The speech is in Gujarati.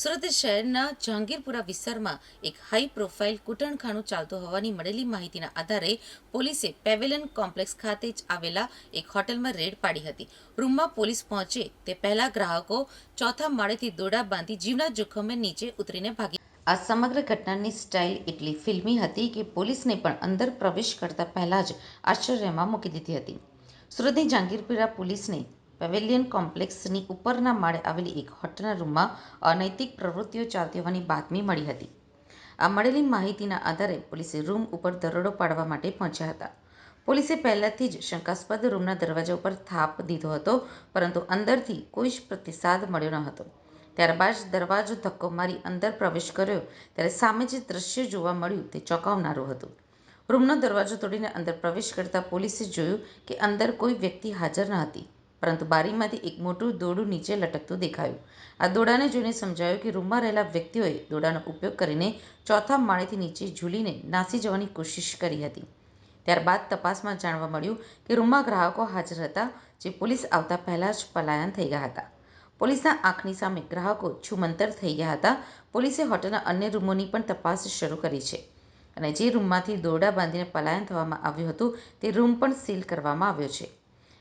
સુરત શહેરના જહાંગીરપુરા વિસ્તારમાં એક હાઈ પ્રોફાઇલ કૂટણખાનું ચાલતું હોવાની મળેલી માહિતીના આધારે પોલીસે પેવેલન કોમ્પ્લેક્સ ખાતે જ આવેલા એક હોટલમાં રેડ પાડી હતી. રૂમમાં પોલીસ પહોંચે તે પહેલા ગ્રાહકો ચોથા માળેથી દોડા બાંધી જીવના જોખમે નીચે ઉતરીને ભાગી. આ સમગ્ર ઘટનાની સ્ટાઇલ એટલી ફિલ્મી હતી કે પોલીસને પણ અંદર પ્રવેશ કરતા પહેલા જ આશ્ચર્યમાં મૂકી દીધી હતી. સુરતની જહાંગીરપુરા પોલીસને પેવેલિયન કોમ્પ્લેક્સની ઉપરના માળે આવેલી એક હોટલના રૂમમાં અનૈતિક પ્રવૃત્તિઓ ચાલતી હોવાની બાતમી મળી હતી. આ મળેલી માહિતીના આધારે પોલીસે રૂમ ઉપર દરોડો પાડવા માટે પહોંચ્યા હતા. પોલીસે પહેલાથી જ શંકાસ્પદ રૂમના દરવાજા ઉપર થાપ દીધો હતો, પરંતુ અંદરથી કોઈ જ પ્રતિસાદ મળ્યો ન હતો. ત્યારબાદ દરવાજો ધક્કો મારી અંદર પ્રવેશ કર્યો, ત્યારે સામે જે દ્રશ્ય જોવા મળ્યું તે ચોંકાવનારું હતું. રૂમનો દરવાજો તોડીને અંદર પ્રવેશ કરતા પોલીસે જોયું કે અંદર કોઈ વ્યક્તિ હાજર ન હતી. પરંતુ બારીમાંથી એક મોટું દોરડું નીચે લટકતું દેખાયું. આ દોરડાને જોઈને સમજાયું કે રૂમમાં રહેલા વ્યક્તિઓએ દોરડાનો ઉપયોગ કરીને ચોથા માળેથી નીચે ઝૂલીને નાસી જવાની કોશિશ કરી હતી. ત્યારબાદ તપાસમાં જાણવા મળ્યું કે રૂમમાં ગ્રાહકો હાજર હતા, જે પોલીસ આવતા પહેલા જ પલાયન થઈ ગયા હતા. પોલીસના આંખની સામે ગ્રાહકો છૂમંતર થઈ ગયા હતા. પોલીસે હોટલના અન્ય રૂમોની પણ તપાસ શરૂ કરી છે અને જે રૂમમાંથી દોરડા બાંધીને પલાયન થવામાં આવ્યું હતું, તે રૂમ પણ સીલ કરવામાં આવ્યો છે.